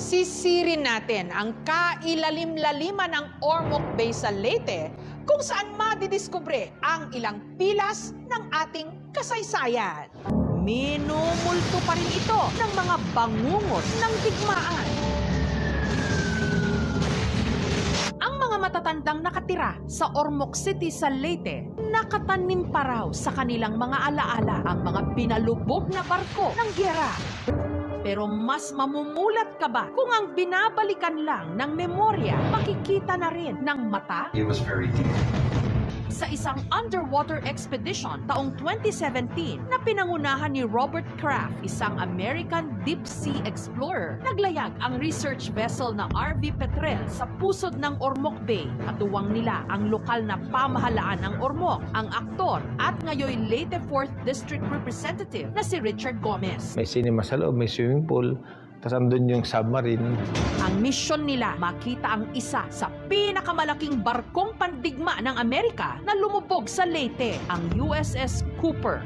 Sisirin natin ang kailalim-laliman ng Ormoc Bay sa Leyte kung saan madidiskubre ang ilang pilas ng ating kasaysayan. Minumulto pa rin ito ng mga bangungot ng digmaan. Ang mga matatandang nakatira sa Ormoc City sa Leyte, nakatanim pa raw sa kanilang mga alaala ang mga pinalubog na barko ng gyera. Pero mas mamumulat ka ba kung ang binabalikan lang ng memorya, makikita na rin ng mata? It was very deep. Sa isang underwater expedition taong 2017 na pinangunahan ni Robert Kraft, isang American deep sea explorer. Naglayag ang research vessel na RV Petrel sa pusod ng Ormoc Bay. Katuwang nila ang lokal na pamahalaan ng Ormoc, ang aktor at ngayon Leyte 4th District Representative na si Richard Gomez. May cinema sa loob, may swimming pool, tapos andun yung submarine. Ang misyon nila makita ang isa sa pinakamalaking barkong pandigma ng Amerika na lumubog sa Leyte, ang USS Cooper.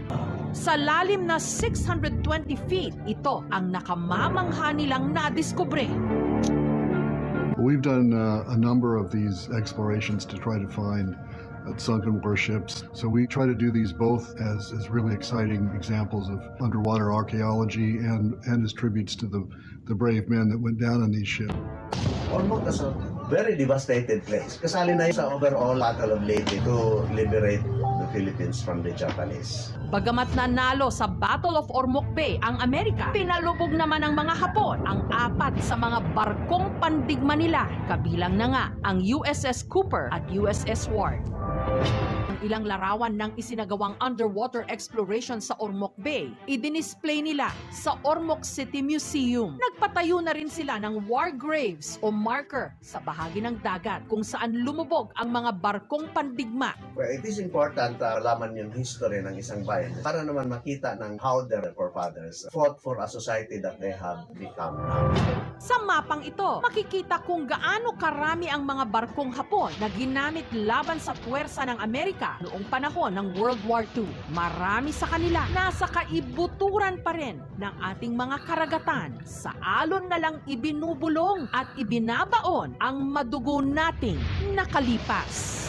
Sa lalim na 620 feet, ito ang nakamamangha nilang nadiskubre. We've done uh, a number of these explorations to try to find uh, sunken warships. So we try to do these both as, as really exciting examples of underwater archaeology and, and as tributes to the, the brave men that went down on these ships. Ormoc is a very devastated place. Kasali na yun sa overall Battle of Leyte to liberate the Philippines from the Japanese. Bagamat nanalo sa Battle of Ormoc Bay ang Amerika, pinalubog naman ng mga Hapon ang apat sa mga barkong pandigma nila. Kabilang na nga ang USS Cooper at USS Ward. Ang ilang larawan ng isinagawang underwater exploration sa Ormoc Bay, idinisplay nila sa Ormoc City Museum. Nagpatayo na rin sila ng war graves o marker sa bahagi ng dagat kung saan lumubog ang mga barkong pandigma Well, it is important na alaman yung history ng isang bayan para naman makita ng how their forefathers fought for a society that they have become now. Sa mapang ito, makikita kung gaano karami ang mga barkong Hapon na ginamit laban sa puwersa ng Amerika noong panahon ng World War II. Marami sa kanila nasa kaibuturan pa rin ng ating mga karagatan. Sa alon na lang ibinubulong at ibinabaon ang madugo nating nakalipas.